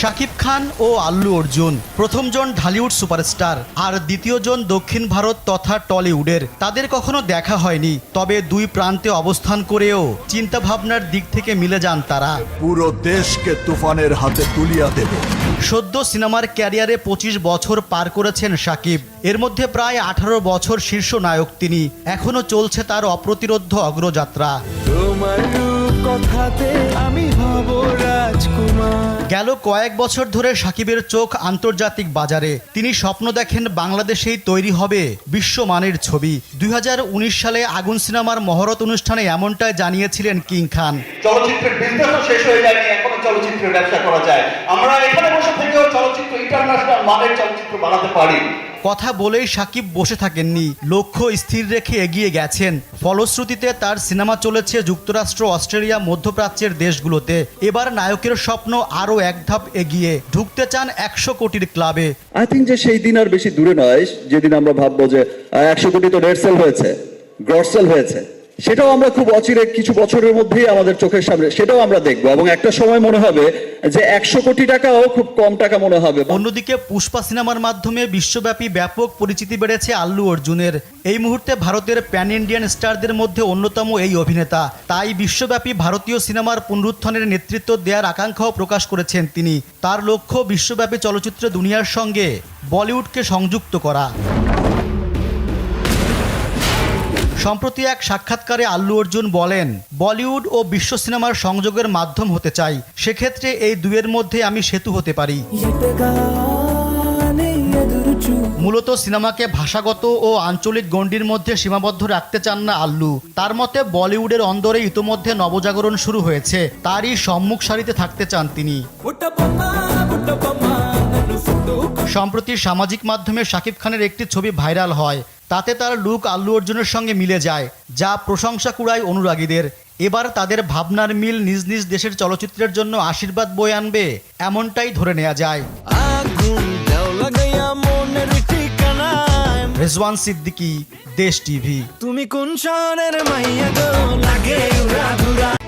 শাকিব খান ও আল্লু অর্জুন। প্রথমজন ঢালিউড সুপারস্টার আর দ্বিতীয়জন দক্ষিণ ভারত তথা টলিউডের। তাদের কখনো দেখা হয়নি তবে দুই প্রান্তে অবস্থান করেও চিন্তাভাবনার দিক থেকে মিলে যান তারা। পুরো দেশকে তুফানের হাতে তুলিয়া দেব। সদ্য সিনেমার ক্যারিয়ারে পঁচিশ বছর পার করেছেন সাকিব এর মধ্যে প্রায় আঠারো বছর শীর্ষ নায়ক তিনি। এখনও চলছে তার অপ্রতিরোধ্য অগ্রযাত্রা। কথাতে আমি হব রাজকুমার। গেল কয়েক বছর ধরে সাকিবের চোখ আন্তর্জাতিক বাজারে। তিনি স্বপ্ন দেখেন বাংলাদেশেই তৈরি হবে বিশ্বমানের ছবি। দুই হাজার উনিশ সালে আগুন সিনেমার মহরত অনুষ্ঠানে এমনটাই জানিয়েছিলেন কিং খান। চলচ্চিত্রের বিজনেসও শেষ হয়ে যায়নি এখনও চলচ্চিত্রের ব্যবসা করা যায় আমরা এখানে বসে থেকেও চলচ্চিত্র ইন্টারন্যাশনাল মানের চলচ্চিত্র বানাতে পারি। কথা বলেই সাকিব বসে থাকেননি লক্ষ্য স্থির রেখে এগিয়ে গেছেন। ফলশ্রুতিতে তার সিনেমা চলেছে যুক্তরাষ্ট্র অস্ট্রেলিয়া মধ্যপ্রাচ্যের দেশগুলোতে। এবার নায়কের স্বপ্ন আরও এক ধাপ এগিয়ে। ঢুকতে চান একশো কোটির ক্লাবে। আই থিঙ্ক যে সেই দিন আর বেশি দূরে নয় যেদিন আমরা ভাববো যে একশো কোটি তো নেট সেল হয়েছে গ্রস সেল হয়েছে। সেটাও আমরা খুব অচিরে কিছু বছরের মধ্যেই আমাদের চোখের সামনে, সেটাও আমরা দেখব। এবং একটা সময় মনে হবে যে একশো কোটি টাকাও খুব কম টাকা মনে হবে। অন্যদিকে পুষ্পা সিনেমার মাধ্যমে বিশ্বব্যাপী ব্যাপক পরিচিতি বেড়েছে আল্লু অর্জুনের। এই মুহূর্তে ভারতের প্যান ইন্ডিয়ান স্টারদের মধ্যে অন্যতম এই অভিনেতা। তাই বিশ্বব্যাপী ভারতীয় সিনেমার পুনরুত্থানের নেতৃত্ব দেওয়ার আকাঙ্ক্ষাও প্রকাশ করেছেন তিনি। তার লক্ষ্য বিশ্বব্যাপী চলচ্চিত্র দুনিয়ার সঙ্গে বলিউডকে সংযুক্ত করা। সম্প্রতি এক সাক্ষাৎকারে আল্লু অর্জুন বলেন, বলিউড ও বিশ্ব সিনেমার সংযোগের মাধ্যম হতে চাই। সেক্ষেত্রে এই দুয়ের মধ্যে আমি সেতু হতে পারি। মূলত সিনেমাকে ভাষাগত ও আঞ্চলিক গণ্ডির মধ্যে সীমাবদ্ধ রাখতে চান না আল্লু। তার মতে, বলিউডের অন্দরে ইতোমধ্যে নবজাগরণ শুরু হয়েছে। তারই সম্মুখ সারিতে থাকতে চান তিনি। সম্প্রতি সামাজিক মাধ্যমে শাকিব খানের একটি ছবি ভাইরাল হয়। তাতে তার লুক আল্লু অর্জুনের সঙ্গে মিলে যায় যা প্রশংসা কুড়ায় অনুরাগীদের। এবার তাদের ভাবনার মিল নিজ নিজ দেশের চলচ্চিত্রের জন্য আশীর্বাদ বয়ে আনবে এমনটাই ধরে নেওয়া যায়। রেজওয়ান সিদ্দিকী দেশ টিভি। তুমি কোন শহরের মাইয়া গো? লাগে উড়া ধুরা।